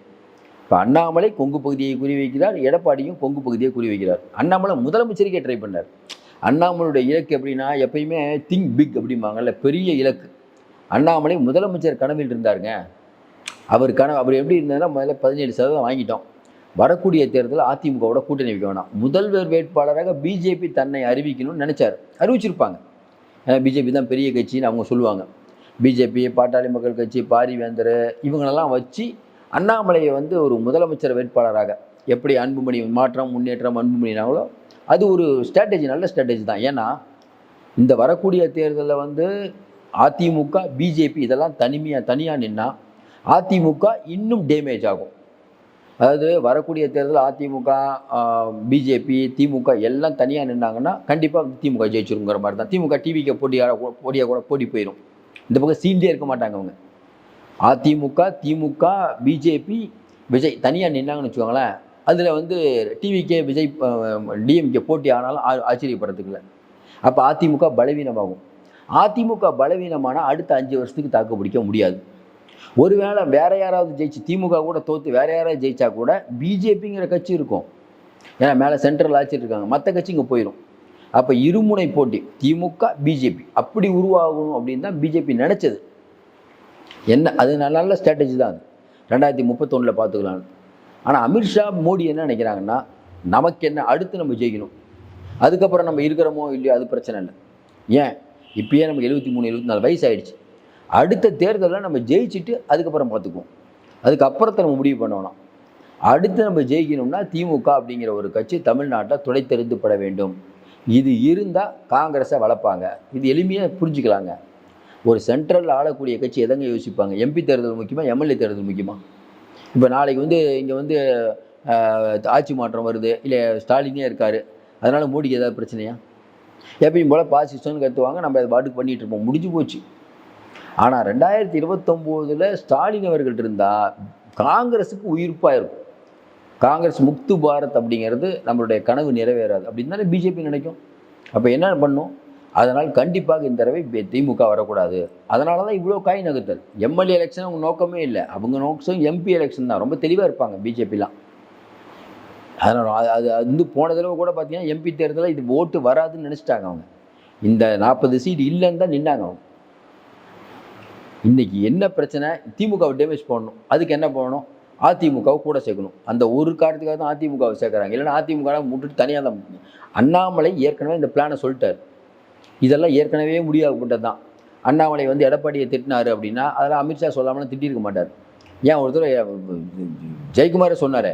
இப்போ அண்ணாமலை கொங்கு பகுதியை குறிவைக்கிறார் எடப்பாடியும் கொங்கு பகுதியை குறிவைக்கிறார் அண்ணாமலை முதலமைச்சருக்கே ட்ரை பண்ணார். அண்ணாமலையுடைய இலக்கு எப்படின்னா எப்பயுமே திங்க் பிக் அப்படிம்பாங்கல்ல பெரிய இலக்கு. அண்ணாமலை முதலமைச்சர் கனவில் இருந்தாருங்க. அவர் கனவு அவர் எப்படி இருந்ததுன்னா முதல்ல பதினேழு சதவீதம் வாங்கிட்டோம். வரக்கூடிய தேர்தலில் அதிமுகவோட கூட்டணி வைக்க வேணாம். முதல்வர் வேட்பாளராக பிஜேபி தன்னை அறிவிக்கணும்னு நினைச்சார். அறிவிச்சிருப்பாங்க. ஏன்னா பிஜேபி தான் பெரிய கட்சின்னு அவங்க சொல்லுவாங்க. பிஜேபி பாட்டாளி மக்கள் கட்சி பாரிவேந்தர் இவங்களெல்லாம் வச்சு அண்ணாமலையை வந்து ஒரு முதலமைச்சர் வேட்பாளராக எப்படி அன்புமணி மாற்றம் முன்னேற்றம் அன்புமணினாங்களோ அது ஒரு ஸ்ட்ராட்டஜி நல்ல ஸ்ட்ராட்டஜி தான். ஏன்னா இந்த வரக்கூடிய தேர்தலில் வந்து அதிமுக பிஜேபி இதெல்லாம் தனிமையாக தனியாக நின்னா அதிமுக இன்னும் டேமேஜ் ஆகும். அதாவது வரக்கூடிய தேர்தல் அதிமுக பிஜேபி திமுக எல்லாம் தனியாக நின்னாங்கன்னா கண்டிப்பாக திமுக ஜெயிச்சிருங்கிற மாதிரி தான். திமுக டிவிக்கு போட்டியாக போட்டியாக கூட போட்டி போயிடும் இந்த பக்கம் சீண்டே இருக்க மாட்டாங்க அவங்க. அதிமுக திமுக பிஜேபி விஜய் தனியாக நின்னாங்கன்னு வச்சுக்கோங்களேன் அதில் வந்து டிவிக்கே விஜய் டிஎம்கே போட்டி ஆனாலும் ஆ- ஆச்சரியப்படுறதுக்கு இல்லை. அப்போ அதிமுக பலவீனமாகும். அதிமுக பலவீனமானால் அடுத்த அஞ்சு வருஷத்துக்கு தாக்கு பிடிக்க முடியாது. ஒருவேளை வேற யாராவது ஜெயிச்சு திமுக கூட தோத்து வேற யாராவது ஜெயிச்சா கூட பிஜேபிங்கிற கட்சி இருக்கும். ஏன்னா மேலே சென்ட்ரல் ஆட்சி இருக்காங்க. மற்ற கட்சி இங்கே போயிடும் அப்போ இருமுனை போட்டி திமுக பிஜேபி அப்படி உருவாகணும் அப்படின்னு தான் பிஜேபி நினச்சது. என்ன அது நல்ல நல்ல ஸ்ட்ராட்டஜி தான் அது. ரெண்டாயிரத்தி முப்பத்தொன்னில் பார்த்துக்கலாம். ஆனால் அமித்ஷா மோடி என்ன நினைக்கிறாங்கன்னா நமக்கு என்ன அடுத்து நம்ம ஜெயிக்கணும். அதுக்கப்புறம் நம்ம இருக்கிறோமோ இல்லையோ அது பிரச்சனை இல்லை. ஏன்? இப்பயே நமக்கு எழுபத்தி மூணு எழுபத்தி நாலு வயசு ஆகிடுச்சு அடுத்த தேர்தலில் நம்ம ஜெயிச்சுட்டு அதுக்கப்புறம் பார்த்துக்குவோம். அதுக்கப்புறத்தை நம்ம முடிவு பண்ணணும். அடுத்து நம்ம ஜெயிக்கணும்னா திமுக அப்படிங்கிற ஒரு கட்சி தமிழ்நாட்டை துடைத்தெறிந்துப்பட வேண்டும். இது இருந்தால் காங்கிரஸை வளர்ப்பாங்க. இது எளிமையாக புரிஞ்சுக்கலாங்க. ஒரு சென்ட்ரலில் ஆளக்கூடிய கட்சி எதங்க யோசிப்பாங்க? எம்பி தேர்தல் முக்கியமாக எம்எல்ஏ தேர்தல் முக்கியமாக இப்போ நாளைக்கு வந்து இங்கே வந்து ஆட்சி மாற்றம் வருது. இல்லை ஸ்டாலினே இருக்கார். அதனால் மோடிக்கு ஏதாவது பிரச்சனையா? எப்பயும் போல் பாசிஸ்டம்னு கற்றுவாங்க நம்ம அதை பாட்டுக்கு பண்ணிகிட்டு இருப்போம். முடிஞ்சு போச்சு. ஆனால் ரெண்டாயிரத்தி இருபத்தொம்போதில் ஸ்டாலின் அவர்கள் இருந்தால் காங்கிரஸுக்கு உயிர்ப்பாக இருக்கும். காங்கிரஸ் முக்து பாரத் அப்படிங்கிறது நம்மளுடைய கனவு நிறைவேறாது. அப்படின்னு தானே பிஜேபி நினைக்கும். அப்போ என்ன பண்ணும்? அதனால் கண்டிப்பாக இந்த தடவை திமுக வரக்கூடாது. அதனால தான் இவ்வளோ காய் நகர்த்தல். எம்எல்ஏ எலெக்ஷன் அவங்க நோக்கமே இல்லை. அவங்க நோக்கம் எம்பி எலெக்ஷன் தான். ரொம்ப தெளிவாக இருப்பாங்க. பிஜேபிலாம். அதனால் அது அது வந்து போன தடவை கூட பார்த்தீங்கன்னா எம்பி தேர்தலில் இது ஓட்டு வராதுன்னு நினச்சிட்டாங்க அவங்க. இந்த நாற்பது சீட் இல்லைன்னு தான் நின்னாங்க அவங்க. இன்றைக்கி என்ன பிரச்சனை? திமுகவை டேமேஜ் பண்ணணும். அதுக்கு என்ன பண்ணணும்? அதிமுகவை கூட சேர்க்கணும். அந்த ஒரு காரணத்துக்காக தான் அதிமுகவை சேர்க்குறாங்க. இல்லைன்னா அதிமுக முட்டுட்டு தனியாக தான் அண்ணாமலை ஏற்கனவே இந்த பிளானை சொல்லிட்டார். இதெல்லாம் ஏற்கனவே முடியாகப்பட்டது தான். அண்ணாமலை வந்து எடப்பாடியை திட்டினாரு அப்படின்னா அதெல்லாம் அமித்ஷா சொல்லாமலாம் திட்டிருக்க மாட்டார். ஏன் ஒருத்தர் ஜெயக்குமாரே சொன்னார்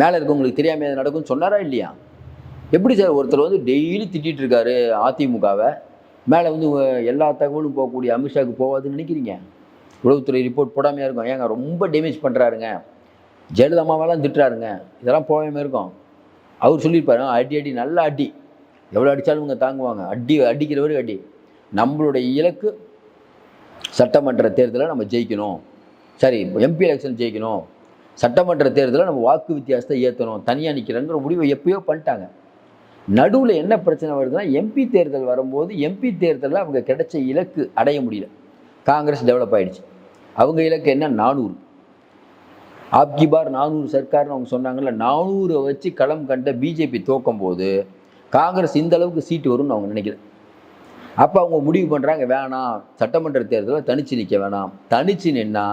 மேலே இருக்கவங்களுக்கு தெரியாமல் நடக்கும்னு சொன்னாரா இல்லையா? எப்படி சார் ஒருத்தர் வந்து டெய்லி திட்டிகிட்டு இருக்காரு அதிமுகவை? மேலே வந்து எல்லா தகவலும் போகக்கூடிய அமித்ஷாவுக்கு போகாதுன்னு நினைக்கிறீங்க? உளவுத்துறை ரிப்போர்ட் போடாமையாக இருக்கும். ஏங்க ரொம்ப டேமேஜ் பண்ணுறாருங்க ஜெயலலிதாமாவெல்லாம் திட்டுறாருங்க. இதெல்லாம் போகாமல் இருக்கும். அவர் சொல்லியிருப்பாரு அடி அடி நல்ல அடி. எவ்வளோ அடித்தாலும் இவங்க தாங்குவாங்க. அடி அடிக்கிறவருக்கு அடி. நம்மளுடைய இலக்கு சட்டமன்ற தேர்தலை நம்ம ஜெயிக்கணும். சரி எம்பி எலெக்ஷன் ஜெயிக்கணும். சட்டமன்ற தேர்தலில் நம்ம வாக்கு வித்தியாசத்தை ஏற்றணும் தனியாக நிற்கிறங்கிற முடிவை எப்பயோ பண்ணிட்டாங்க. நடுவில் என்ன பிரச்சனை வருதுன்னா எம்பி தேர்தல் வரும்போது எம்பி தேர்தலில் அவங்க கிடைச்ச இலக்கு அடைய முடியல. காங்கிரஸ் டெவலப் ஆகிடுச்சு அவங்க இலக்கு என்ன? நானூறு. ஆப்கி பார் நானூறு சர்க்கார்னு அவங்க சொன்னாங்கல்ல நானூறை வச்சு களம் கண்ட பிஜேபி தோக்கும் போது காங்கிரஸ் இந்த அளவுக்கு சீட்டு வரும்னு அவங்க நினைக்கல. அப்போ அவங்க முடிவு பண்ணுறாங்க வேணாம் சட்டமன்ற தேர்தலில் தனிச்சு நிற்க வேணாம். தனிச்சு நின்னா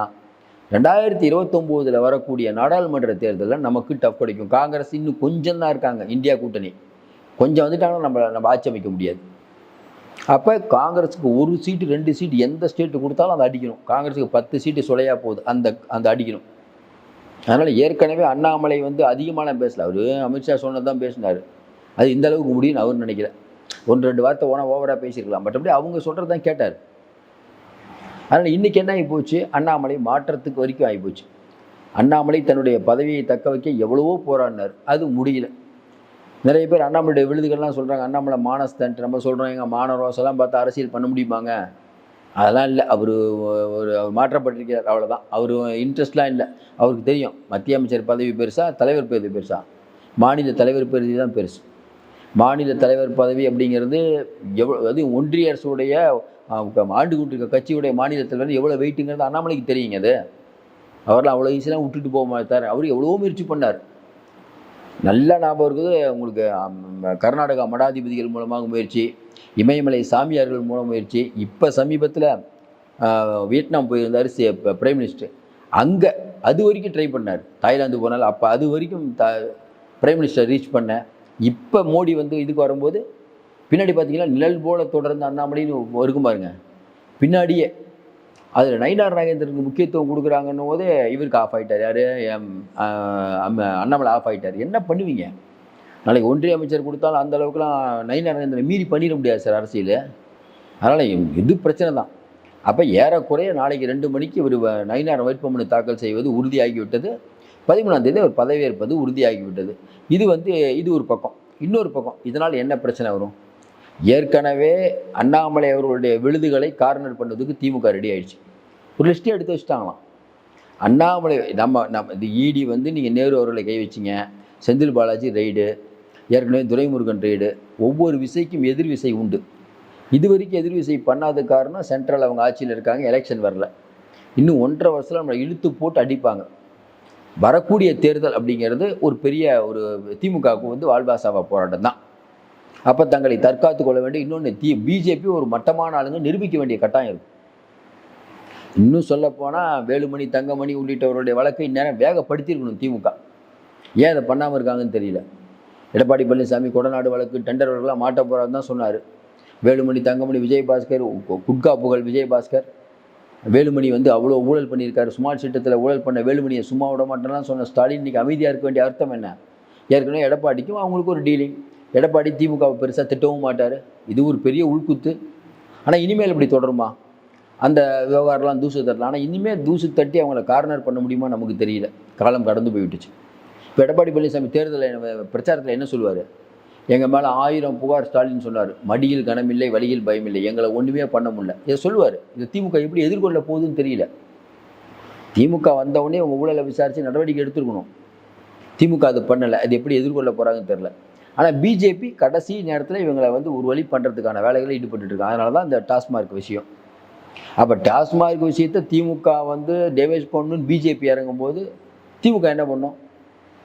ரெண்டாயிரத்தி இருபத்தொம்போதில் வரக்கூடிய நாடாளுமன்ற தேர்தலில் நமக்கு டஃப் கிடைக்கும். காங்கிரஸ் இன்னும் கொஞ்சம் தான் இருக்காங்க இந்தியா கூட்டணி. கொஞ்சம் வந்துட்டாங்கன்னா நம்ம நம்ம ஆட்சி அமைக்க முடியாது. அப்போ காங்கிரஸுக்கு ஒரு சீட்டு ரெண்டு சீட்டு எந்த ஸ்டேட்டு கொடுத்தாலும் அதை அடிக்கணும். காங்கிரஸுக்கு பத்து சீட்டு சுளையா போகுது அந்த அந்த அடிக்கணும். அதனால் ஏற்கனவே அண்ணாமலை வந்து அதிகமான பேசல. அவர் அமித்ஷா சொன்னது தான் பேசினார். அது இந்த அளவுக்கு முடியும்னு அவர் நினைக்கல. ஒன்று ரெண்டு வார்த்தை ஓன ஓவராக பேசியிருக்கலாம். மற்றபடி அவங்க சொல்கிறது தான் கேட்டார். அதனால் இன்றைக்கி என்ன ஆகி போச்சு? அண்ணாமலை மாற்றத்துக்கு வரைக்கும் ஆகி போச்சு. அண்ணாமலை தன்னுடைய பதவியை தக்க வைக்க எவ்வளவோ போராடினார். அது முடியல. நிறைய பேர் அண்ணாமலையுடைய விழுதுகள்லாம் சொல்கிறாங்க அண்ணாமலை மானஸ்தன்ட்டு நம்ம சொல்கிறோம் எங்கள் மான ரோசெல்லாம் பார்த்து அரசியல் பண்ண முடியுமாங்க? அதெல்லாம் இல்லை. அவர் ஒரு அவர் மாற்றப்பட்டிருக்கிறார். அவ்வளோதான் அவர் இன்ட்ரெஸ்ட்லாம் இல்லை. அவருக்கு தெரியும். மத்திய அமைச்சர் பதவி பெருசா தலைவர் பதவி பெருசா. மாநில தலைவர் பதவி தான் பெருசு. மாநில தலைவர் பதவி அப்படிங்கிறது எவ்வளோ அது ஒன்றிய அரசுடைய ஆண்டு கொண்டிருக்க கட்சியுடைய மாநில தலைவர் எவ்வளோ வெயிட்டுங்கிறது அண்ணாமலைக்கு தெரியுங்க அது. அவரெல்லாம் அவ்வளோ ஈஸியாக விட்டுட்டு போக மாட்டார். அவர் எவ்வளவோ முயற்சி பண்ணார். நல்ல ஞாபகம் இருக்குது. உங்களுக்கு கர்நாடகா மடாதிபதிகள் மூலமாக முயற்சி இமயமலை சாமியார்கள் மூலம் முயற்சி. இப்போ சமீபத்தில் வியட்நாம் போயிருந்தார் பிரைம் மினிஸ்டர். அங்கே அது வரைக்கும் ட்ரை பண்ணார். தாய்லாந்து போனால் அப்போ அது வரைக்கும் த பிரைம் மினிஸ்டர் ரீச் பண்ணேன் இப்போ மோடி வந்து இதுக்கு வரும்போது பின்னாடி பார்த்தீங்கன்னா நிழல் போல தொடர்ந்து அண்ணாமலைன்னு இருக்கும் பாருங்க. பின்னாடியே அதில் நயினார் நாகேந்திரனுக்கு முக்கியத்துவம் கொடுக்குறாங்கன்னும் போது இவருக்கு ஆஃப் ஆகிட்டார் யார்? அண்ணாமலை ஆஃப் ஆகிட்டார் என்ன பண்ணுவீங்க? நாளைக்கு ஒன்றிய அமைச்சர் கொடுத்தாலும் அந்த அளவுக்குலாம் நயினார் நாகேந்திரன் மீறி பண்ணிட முடியாது சார் அரசியல். அதனால் இது பிரச்சனை தான். அப்போ ஏறக்குறைய நாளைக்கு ரெண்டு மணிக்கு இவர் நயினார் வேட்புமனு தாக்கல் செய்வது உறுதியாகிவிட்டது. பதிமூணாம் தேதி அவர் பதவியேற்பது உறுதியாகிவிட்டது. இது வந்து இது ஒரு பக்கம். இன்னொரு பக்கம் இதனால் என்ன பிரச்சனை வரும்? ஏற்கனவே அண்ணாமலை அவர்களுடைய விழுதுகளை கார்னர் பண்ணதுக்கு திமுக ரெடி ஆயிடுச்சு. ஒரு லிஸ்ட்டே எடுத்து வச்சுட்டாங்களாம். அண்ணாமலை நம்ம நம்ம இது இடி வந்து நீங்கள் நேரு அவர்களை கை வச்சிங்க. செந்தில் பாலாஜி ரைடு ஏற்கனவே துரைமுருகன் ரெய்டு. ஒவ்வொரு விசைக்கும் எதிர் விசை உண்டு. இது வரைக்கும் எதிர் விசை பண்ணாத காரணம் சென்ட்ரல் அவங்க ஆட்சியில் இருக்காங்க எலெக்ஷன் வரல. இன்னும் ஒன்றரை வருஷத்தில் நம்மளை இழுத்து போட்டு அடிப்பாங்க. வரக்கூடிய தேர்தல் அப்படிங்கிறது ஒரு பெரிய ஒரு திமுகவுக்கு வந்து வாழ்வாசாவா போராட்டம் தான். அப்போ தங்களை தற்காத்து கொள்ள வேண்டிய இன்னொன்று தி பிஜேபி ஒரு மட்டமான ஆளுங்க நிரூபிக்க வேண்டிய கட்டாயம் இருக்கும் இன்னும் சொல்லப்போனால் வேலுமணி தங்கமணி உள்ளிட்டவருடைய வழக்கை இந்நேரம் வேகப்படுத்தியிருக்கணும் திமுக. ஏன் அதை பண்ணாமல் இருக்காங்கன்னு தெரியல. எடப்பாடி பழனிசாமி கொடநாடு வழக்கு டெண்டர் வழக்கெல்லாம் மாட்ட போகிறாருன்னு தான் சொன்னார். வேலுமணி தங்கமணி விஜயபாஸ்கர் கு- குட்கா புகழ் விஜயபாஸ்கர். வேலுமணி வந்து அவ்வளோ ஊழல் பண்ணியிருக்காரு. சுமார் சிட்டத்தில் ஊழல் பண்ண வேலுமணியை சும்மா விட மாட்டேன்லாம் சொன்ன ஸ்டாலின் இன்னைக்கு அமைதியாக இருக்க வேண்டிய அர்த்தம் என்ன? ஏற்கனவே எடப்பாடிக்கும் அவங்களுக்கு ஒரு டீலிங் எடப்பாடி திமுகவை பெருசாக திட்டவும் மாட்டார். இது ஒரு பெரிய உள்குத்து. ஆனால் இனிமேல் இப்படி தொடருமா? அந்த விவகாரம்லாம் தூசு தட்டலாம் ஆனால் இனிமேல் தூசு தட்டி அவங்கள கார்னர் பண்ண முடியுமா நமக்கு தெரியல. காலம் கடந்து போய்விட்டுச்சு. இப்போ எடப்பாடி பழனிசாமி தேர்தலில் பிரச்சாரத்தில் என்ன சொல்லுவார்? எங்கள் மேலே ஆயிரம் புகார் ஸ்டாலின் சொன்னார். மடியில் கனமில்லை வழியில் பயமில்லை. எங்களை ஒன்றுமே பண்ண முடியல. இதை சொல்லுவார். இந்த திமுக எப்படி எதிர்கொள்ள போகுதுன்னு தெரியல. திமுக வந்தவுடனே உங்கள் ஊழலை விசாரித்து நடவடிக்கை எடுத்துருக்கணும். திமுக அது பண்ணலை. அது எப்படி எதிர்கொள்ள போகிறாங்கன்னு தெரில ஆனால் பிஜேபி கடைசி நேரத்தில் இவங்களை வந்து ஒரு வழி பண்ணுறதுக்கான வேலைகளை ஈடுபட்டு இருக்காங்க அதனால தான் இந்த டாஸ்மார்க் விஷயம். அப்போ டாஸ்மார்க் விஷயத்தை திமுக வந்து டேமேஜ் பண்ணணும்னு பிஜேபி இறங்கும்போது திமுக என்ன பண்ணும்?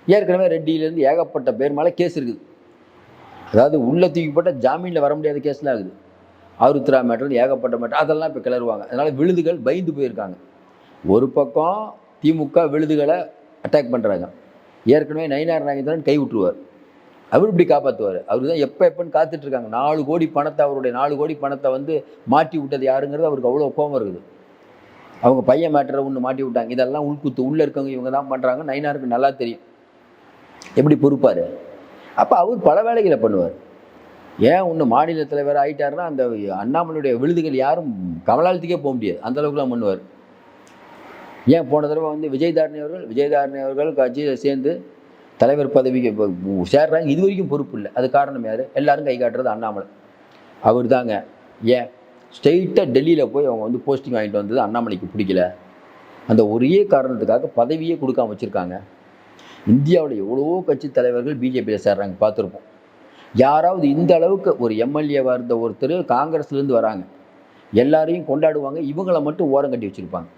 ஏற்கனவே ரெட்டியிலேருந்து ஏகப்பட்ட பேர் மேலே கேஸ் இருக்குது. அதாவது உள்ள தூக்கி போட்டால் ஜாமீனில் வர முடியாத கேஸ்லாம் இருக்குது. ஆருத்ரா மேட்டர் ஏகப்பட்ட மேட்டர் அதெல்லாம் இப்போ கிளறுவாங்க. அதனால் விழுதுகள் பயந்து போயிருக்காங்க. ஒரு பக்கம் திமுக விழுதுகளை அட்டாக் பண்ணுறாங்க ஏற்கனவே நயினார் நாகேந்திரன் கை விட்டுருவார். அவர் இப்படி காப்பாற்றுவார் அவர் தான் எப்போ எப்போன்னு காத்துட்ருக்காங்க நாலு கோடி பணத்தை அவருடைய நாலு கோடி பணத்தை வந்து மாட்டி விட்டது யாருங்கிறது அவருக்கு அவ்வளோ கோபம் இருக்குது. அவங்க பையன் மேட்டரை ஒன்று மாட்டி விட்டாங்க. இதெல்லாம் உள்குத்து உள்ளே இருக்கவங்க இவங்க தான் பண்ணுறாங்க நயினாருக்கு நல்லா தெரியும். எப்படி பொறுப்பார்? அப்போ அவர் பல வேலைகளை பண்ணுவார். ஏன் ஒன்று மாநில தலைவர் ஆகிட்டாருன்னா அந்த அண்ணாமலையுடைய விழுதுகள் யாரும் கமலாலத்துக்கே போக முடியாது. அந்த அளவுக்குலாம் பண்ணுவார். ஏன் போன தடவை வந்து விஜயதாரணி அவர்கள் விஜயதாரணி அவர்கள் கட்சியில் சேர்ந்து தலைவர் பதவிக்கு இப்போ சேர்றாங்க. இது வரைக்கும் பொறுப்பு இல்லை. அது காரணம் யார்? எல்லாரும் கை காட்டுறது அண்ணாமலை. அவர் தாங்க. ஏன்? ஸ்ட்ரெயிட்டாக டெல்லியில் போய் அவங்க வந்து போஸ்டிங் வாங்கிட்டு வந்தது அண்ணாமலைக்கு பிடிக்கல. அந்த ஒரே காரணத்துக்காக பதவியே கொடுக்காம வச்சுருக்காங்க. இந்தியாவில் எவ்வளவோ கட்சி தலைவர்கள் பிஜேபியில் சேர்றாங்க பார்த்துருப்போம். யாராவது இந்த அளவுக்கு ஒரு எம்எல்ஏவாக இருந்த ஒருத்தர் காங்கிரஸ்லேருந்து வராங்க. எல்லாரையும் கொண்டாடுவாங்க இவங்களை மட்டும் ஓரம் கட்டி வச்சுருப்பாங்க.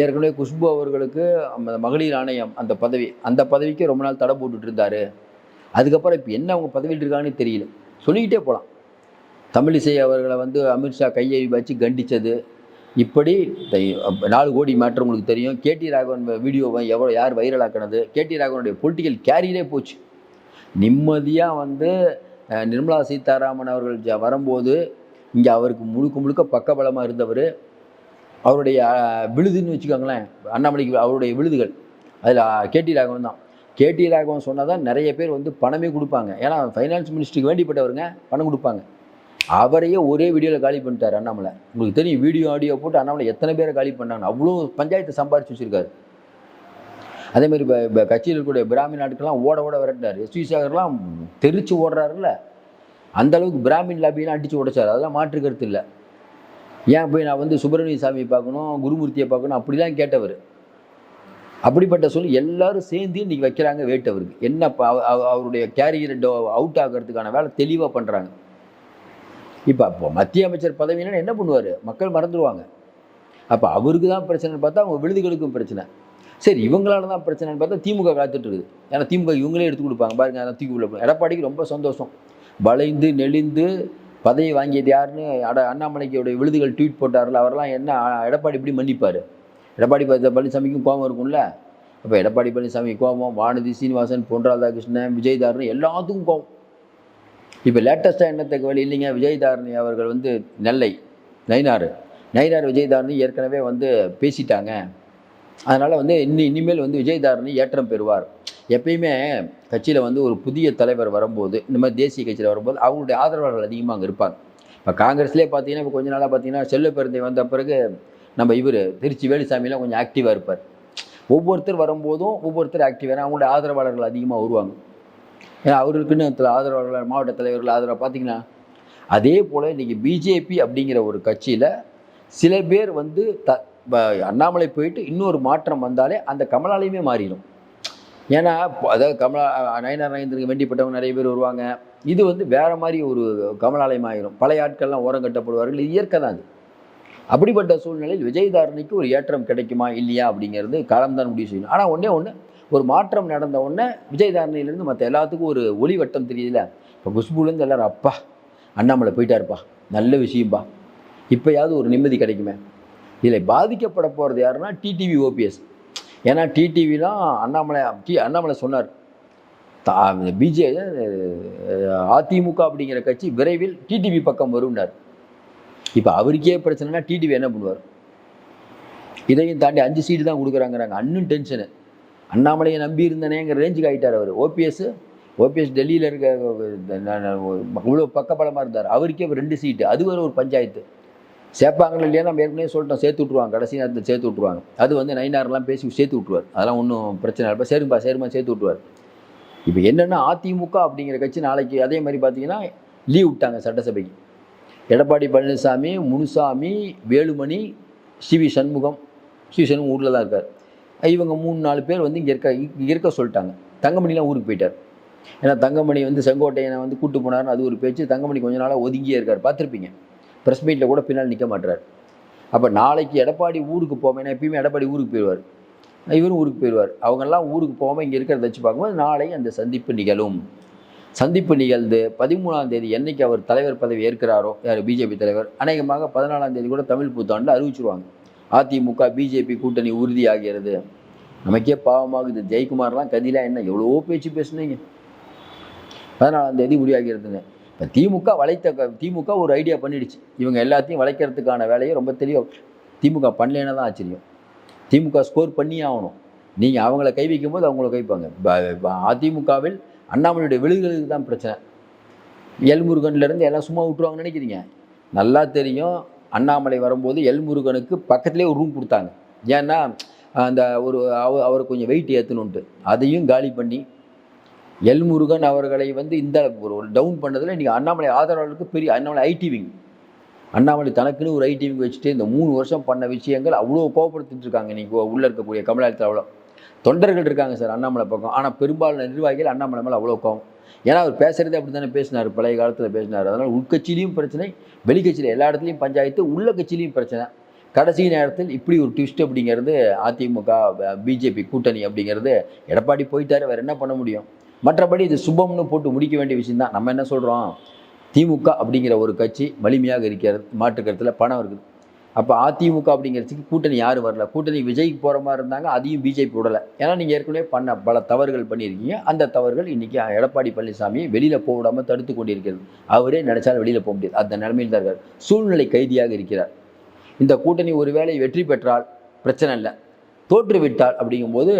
ஏற்கனவே குஷ்பு அவர்களுக்கு அந்த மகளிர் ஆணையம் அந்த பதவி அந்த பதவிக்கு ரொம்ப நாள் தடை போட்டுட்டு இருந்தார். அதுக்கப்புறம் இப்போ என்ன அவங்க பதவியில் இருக்காங்கன்னு தெரியல. சொல்லிக்கிட்டே போகலாம் தமிழிசை அவர்களை வந்து அமித்ஷா கையை வச்சு கண்டித்தது இப்படி நாலு கோடி மேட்ரு உங்களுக்கு தெரியும். கேடி ராகவன் வீடியோவை எவ்வளோ யார் வைரலாக்கினது கேடி ராகவனுடைய பொலிட்டிக்கல் கேரியரே போச்சு. நிம்மதியாக வந்து நிர்மலா சீதாராமன் அவர்கள் ஜ- வரும்போது இங்கே அவருக்கு முழுக்க முழுக்க பக்கபலமாக இருந்தவர். அவருடைய விழுதுன்னு வச்சுக்கோங்களேன். அண்ணாமலைக்கு அவருடைய விழுதுகள். அதில் கேடி ராகவன் தான். கேடி ராகவன் சொன்னால் தான் நிறைய பேர் வந்து பணமே கொடுப்பாங்க. ஏன்னா ஃபைனான்ஸ் மினிஸ்ட்ரிக்கு வேண்டிப்பட்டவருங்க பணம் கொடுப்பாங்க. அவரையே ஒரே வீடியோவில் காலி பண்ணிட்டார் அண்ணாமலை. உங்களுக்கு தெரியும் வீடியோ ஆடியோ போட்டு அண்ணாமலை எத்தனை பேரை காலி பண்ணாங்க. அவ்வளோ பஞ்சாயத்தை சம்பாரிச்சு வச்சுருக்காரு. அதேமாதிரி இப்போ இப்போ கட்சியில் இருக்கக்கூடிய பிராமின் ஆட்கள்லாம் ஓட ஓட விரட்டினார். எஸ்வி சாகர்லாம் தெரிச்சு ஓடுறாருல்ல. அந்த அளவுக்கு பிராமின் லாபியெல்லாம் அடித்து உடைச்சார். அதெல்லாம் மாற்று கருத்து இல்லை. ஏன் போய் நான் வந்து சுப்பிரமணிய சாமியை பார்க்கணும் குருமூர்த்தியை பார்க்கணும்? அப்படிலாம் கேட்டவர். அப்படிப்பட்ட சொல்லி எல்லாரும் சேர்ந்து இன்னைக்கு வைக்கிறாங்க வேட்டவருக்கு. என்ன அவருடைய கேரியர் அவுட் ஆகிறதுக்கான வேலை தெளிவாக பண்ணுறாங்க இப்போ அப்போ மத்திய அமைச்சர் பதவினா என்ன பண்ணுவார்? மக்கள் மறந்துடுவாங்க அப்போ அவருக்கு தான் பிரச்சனைன்னு பார்த்தா அவங்க விழுதுகளுக்கும் பிரச்சனை. சரி இவங்களால தான் பிரச்சனைன்னு பார்த்தா திமுக காத்துட்டு இருக்குது. ஏன்னா திமுக இவங்களே எடுத்து கொடுப்பாங்க. பாருங்க அதான் தூக்கி உள்ள எடப்பாடிக்கு ரொம்ப சந்தோஷம். வளைந்து நெளிந்து பதவி வாங்கியது யாருன்னு அட அண்ணாமலைக்கு விழுதுகள் ட்வீட் போட்டார்ல அவரெல்லாம் என்ன எடப்பாடி இப்படி மன்னிப்பார்? எடப்பாடி பழனிசாமிக்கும் கோபம் இருக்கும்ல? அப்போ எடப்பாடி பழனிசாமி கோபம் வானதி சீனிவாசன் பொன் ராதாகிருஷ்ணன் விஜயதாரணி எல்லாத்துக்கும் கோபம். இப்போ லேட்டஸ்ட்டாக என்ன தகவல் இல்லைங்க? விஜயதாரணி அவர்கள் வந்து நெல்லை நயினார் நயினார் விஜயதாரணி ஏற்கனவே வந்து பேசிட்டாங்க. அதனால் வந்து இன்னி இனிமேல் வந்து விஜயதாரணி ஏற்றம் பெறுவார். எப்பயுமே கட்சியில் வந்து ஒரு புதிய தலைவர் வரும்போது இந்த மாதிரி தேசிய கட்சியில் வரும்போது அவங்களுடைய ஆதரவாளர்கள் அதிகமாக அங்கே இருப்பாங்க. இப்போ காங்கிரஸ்லேயே பார்த்தீங்கன்னா இப்போ கொஞ்ச நாளாக பார்த்தீங்கன்னா செல்ல பெருந்தை வந்த பிறகு நம்ம இவர் திருச்சி வேலுசாமிலாம் கொஞ்சம் ஆக்டிவாக இருப்பார். ஒவ்வொருத்தர் வரும்போதும் ஒவ்வொருத்தர் ஆக்டிவாக அவங்களுடைய ஆதரவாளர்கள் அதிகமாக வருவாங்க. ஏன்னா அவருக்குன்னு ஆதரவாளர்கள் மாவட்ட தலைவர்கள் ஆதரவு பார்த்தீங்கன்னா அதே போல் இன்றைக்கி பிஜேபி அப்படிங்கிற ஒரு கட்சியில் சில பேர் வந்து த அண்ணாமலை போயிட்டு இன்னொரு மாற்றம் வந்தாலே அந்த கமலாலையுமே மாறிடும். ஏன்னா அதாவது கமலா நயனார் நயந்திரனுக்கு வேண்டிப்பட்டவங்க நிறைய பேர் வருவாங்க. இது வந்து வேற மாதிரி ஒரு கமலாலயம் ஆகிரும் பழைய ஆட்கள்லாம் ஓரம் கட்டப்படுவார்கள். இது இயற்கை தான் அது. அப்படிப்பட்ட சூழ்நிலையில் விஜயதாரணிக்கு ஒரு ஏற்றம் கிடைக்குமா இல்லையா அப்படிங்கிறது காலம்தான் முடிவு செய்யணும் ஆனால் ஒன்றே ஒன்று ஒரு மாற்றம் நடந்த உடனே விஜயதாரணியிலேருந்து மற்ற எல்லாத்துக்கும் ஒரு ஒளிவட்டம் தெரியுதுல்ல இப்போ குஷ்புலேருந்து எல்லாரும் அப்பா அண்ணாமலை போயிட்டாருப்பா நல்ல விஷயம்பா. இப்போயாவது ஒரு நிம்மதி கிடைக்குமே. இதில் பாதிக்கப்பட போகிறது யாருன்னா டிடிவி ஓபிஎஸ் ஏன்னா டிடிவிலாம் அண்ணாமலை டி அண்ணாமலை சொன்னார். தா பிஜே அதிமுக அப்படிங்கிற கட்சி விரைவில் டிடிவி பக்கம் வரும்னார். இப்போ அவருக்கே பிரச்சனைனா டிடிவி என்ன பண்ணுவார்? இதையும் தாண்டி அஞ்சு சீட்டு தான் கொடுக்குறாங்கிறாங்க. அன்னும் டென்ஷனு அண்ணாமலையை நம்பி இருந்தனேங்கிற ரேஞ்சுக்கு ஆகிட்டார் அவர். ஓபிஎஸ் ஓபிஎஸ் டெல்லியில் இருக்க இவ்வளோ பக்கபலமாக இருந்தார். அவருக்கே ஒரு ரெண்டு சீட்டு அது ஒரு ஒரு பஞ்சாயத்து. சேர்ப்பாங்களோ இல்லையா நம்ம ஏற்கனவே சொல்லிட்டோம். சேர்த்து விட்ருவாங்க கடைசி நேரத்தில் சேர்த்து விட்ருவாங்க அது வந்து நைனாரெலாம் பேசி சேர்த்து விட்ருவார் அதெல்லாம் ஒன்றும் பிரச்சனை இல்லை. சேரும்பா சேருமா சேர்த்து விட்ருவார் இப்போ என்னென்னா அதிமுக அப்படிங்கிற கட்சி நாளைக்கு அதே மாதிரி பார்த்தீங்கன்னா லீவ் விட்டாங்க சட்டசபைக்கு. எடப்பாடி பழனிசாமி முனுசாமி வேலுமணி சிவி சண்முகம். சிவி சண்முகம் ஊரில் தான் இருக்கார். இவங்க மூணு நாலு பேர் வந்து இங்கே இருக்க இங்கே இருக்க சொல்லிட்டாங்க. தங்கமணிலாம் ஊருக்கு போயிட்டார். ஏன்னா தங்கமணி வந்து செங்கோட்டையனை வந்து கூட்டு போனார்னு அது ஒரு பேச்சு. தங்கமணி கொஞ்ச நாளாக ஒதுங்கியே இருக்கார். பார்த்துருப்பீங்க. ப்ரெஸ் மீட்டில் கூட பின்னால் நிற்க மாட்டுறார் அப்போ நாளைக்கு எடப்பாடி ஊருக்கு போவேன் எப்பயுமே எடப்பாடி ஊருக்கு போயிடுவார் இவரும் ஊருக்கு போயிடுவார் அவங்கெல்லாம் ஊருக்கு போகாமல் இங்கே இருக்கிறத வச்சு பார்க்கும்போது நாளை அந்த சந்திப்பு நிகழும். சந்திப்பு நிகழ்ந்து பதிமூணாம் தேதி என்னைக்கு அவர் தலைவர் பதவி ஏற்கிறாரோ யார்? பிஜேபி தலைவர். அநேகமாக பதினாலாம் தேதி கூட தமிழ் புத்தாண்டில் அறிவிச்சிருவாங்க. அதிமுக பிஜேபி கூட்டணி உறுதியாகிறது. நமக்கே பாவமாகுது. ஜெயக்குமார்லாம் கதிலாம் என்ன எவ்வளவோ பேச்சு பேசுனீங்க. பதினாலாம் தேதி முடியாகிறதுன்னு. இப்போ திமுக வளைத்த திமுக ஒரு ஐடியா பண்ணிடுச்சு. இவங்க எல்லாத்தையும் வளைக்கிறதுக்கான வேலையை ரொம்ப தெளிவாக திமுக பண்ணலைன்னா தான் ஆச்சரியம். திமுக ஸ்கோர் பண்ணியே ஆகணும். நீங்கள் அவங்கள கை வைக்கும்போது அவங்கள கைப்பாங்க அதிமுகவில் அண்ணாமலையுடைய விழுதுகளுக்கு தான் பிரச்சனை. எல்முருகன்லேருந்து எல்லாம் சும்மா விட்டுருவாங்கன்னு நினைக்கிறீங்க. நல்லா தெரியும். அண்ணாமலை வரும்போது எல்முருகனுக்கு பக்கத்துலேயே ஒரு ரூம் கொடுத்தாங்க. ஏன்னா அந்த ஒரு அவ அவர் கொஞ்சம் வெயிட் ஏற்றணுன்ட்டு அதையும் காலி பண்ணி எல்முருகன் அவர்களை வந்து இந்த ஒரு டவுன் பண்ணதில் இன்றைக்கி அண்ணாமலை ஆதரவாளருக்கு பெரிய அண்ணாமலை ஐடி விங் அண்ணாமலை தனக்குன்னு ஒரு ஐடி விங் வச்சுட்டு இந்த மூணு வருஷம் பண்ண விஷயங்கள் அவ்வளோ கோபப்படுத்திட்டு இருக்காங்க. இன்றைக்கி உள்ளே இருக்கக்கூடிய கமலாலயத்தில் அவ்வளோ தொண்டர்கள் இருக்காங்க சார் அண்ணாமலை பக்கம். ஆனால் பெரும்பாலான நிர்வாகிகள் அண்ணாமலை மேலே அவ்வளோ கோவம் ஏன்னா அவர் பேசுகிறதே அப்படி தானே பேசினார் பழைய காலத்தில் பேசினார். அதனால் உட்கட்சியிலையும் பிரச்சனை வெளிக்கட்சியில் எல்லா இடத்துலையும் பஞ்சாயத்து உள்ள கட்சியிலையும் பிரச்சனை. கடைசி நேரத்தில் இப்படி ஒரு ட்விஸ்ட் அப்படிங்கிறது அதிமுக பிஜேபி கூட்டணி அப்படிங்கிறது எடப்பாடி போயிட்டாரு வேறு என்ன பண்ண முடியும்? மற்றபடி இது சுபம்னு போட்டு முடிக்க வேண்டிய விஷயம் தான். நம்ம என்ன சொல்கிறோம் திமுக அப்படிங்கிற ஒரு கட்சி வலிமையாக இருக்கிறது மாற்றுக்கிறதுல பணம் இருக்குது. அப்போ அதிமுக அப்படிங்கிறதுக்கு கூட்டணி யாரும் வரல. கூட்டணி விஜய்க்கு போகிற மாதிரி இருந்தாங்க அதையும் பிஜேபி விடலை. ஏன்னா நீங்கள் ஏற்கனவே பண்ண பல தவறுகள் பண்ணியிருக்கீங்க. அந்த தவறுகள் இன்றைக்கி எடப்பாடி பழனிசாமியை வெளியில் போக விடாமல் தடுத்து கொண்டிருக்கிறது. அவரே நினச்சாலும் வெளியில் போக முடியாது. அந்த நிலைமையில் தான் இருக்கார். சூழ்நிலை கைதியாக இருக்கிறார். இந்த கூட்டணி ஒருவேளை வெற்றி பெற்றால் பிரச்சனை இல்லை. தோற்றுவிட்டால் அப்படிங்கும்போது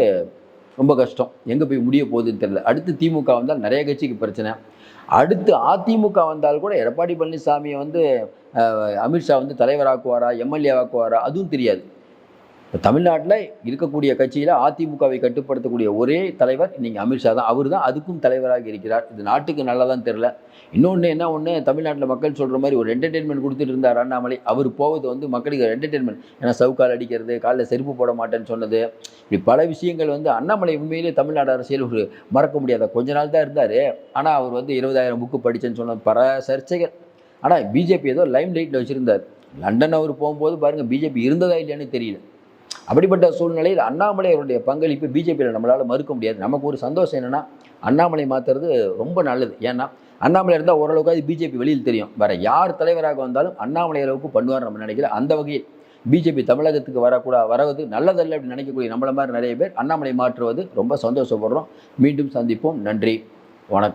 ரொம்ப கஷ்டம். எங்கே போய் முடிய போகுதுன்னு தெரியல. அடுத்து திமுக வந்தால் நிறைய கட்சிக்கு பிரச்சனை. அடுத்து அதிமுக வந்தால் கூட எடப்பாடி பழனிசாமியை வந்து அமித்ஷா வந்து தலைவராக்குவாரா எம்எல்ஏ ஆக்குவாரா அதுவும் தெரியாது. தமிழ்நாட்டில் இருக்கக்கூடிய கட்சியில் அதிமுகவை கட்டுப்படுத்தக்கூடிய ஒரே தலைவர் நீங்கள் அமித்ஷா தான். அவர் தான் அதுக்கும் தலைவராக இருக்கிறார். இது நாட்டுக்கு நல்லதான் தெரில இன்னொன்று என்ன ஒன்று தமிழ்நாட்டில் மக்கள் சொல்கிற மாதிரி ஒரு என்டர்டெயின்மெண்ட் கொடுத்துட்டு இருந்தார் அண்ணாமலை. அவர் போவது வந்து மக்களுக்கு என்டர்டெயின்மெண்ட் ஏன்னா சவுக்கால் அடிக்கிறது காலில் செருப்பு போட மாட்டேன்னு சொன்னது. இப்படி பல விஷயங்கள் வந்து அண்ணாமலை உண்மையிலே தமிழ்நாடு அரசியல் ஒரு மறக்க முடியாத கொஞ்ச நாள் தான் இருந்தார். ஆனால் அவர் வந்து இருபதாயிரம் புக்கு படித்தேன்னு சொன்ன பல சர்ச்சைகள். ஆனால் பிஜேபி ஏதோ லைம் லைட்டில் வச்சுருந்தார். லண்டன் அவர் போகும்போது பாருங்கள் பிஜேபி இருந்ததா இல்லையான்னு தெரியல. அப்படிப்பட்ட சூழ்நிலையில் அண்ணாமலை அவருடைய பங்களிப்பு பிஜேபியில் நம்மளால் மறுக்க முடியாது. நமக்கு ஒரு சந்தோஷம் என்னென்னா அண்ணாமலை மாற்றுறது ரொம்ப நல்லது. ஏன்னா அண்ணாமலை இருந்தால் ஓரளவுக்கு அது பிஜேபி வெளியில் தெரியும். வேறு யார் தலைவராக வந்தாலும் அண்ணாமலை அளவுக்கு பண்ணுவார் நம்ம நினைக்கல. அந்த வகையில் பிஜேபி தமிழகத்துக்கு வரக்கூடா வரவது நல்லதல்ல அப்படின்னு நினைக்கக்கூடிய நம்மள மாதிரி நிறைய பேர் அண்ணாமலை மாற்றுவது ரொம்ப சந்தோஷப்படுறோம். மீண்டும் சந்திப்போம். நன்றி. வணக்கம்.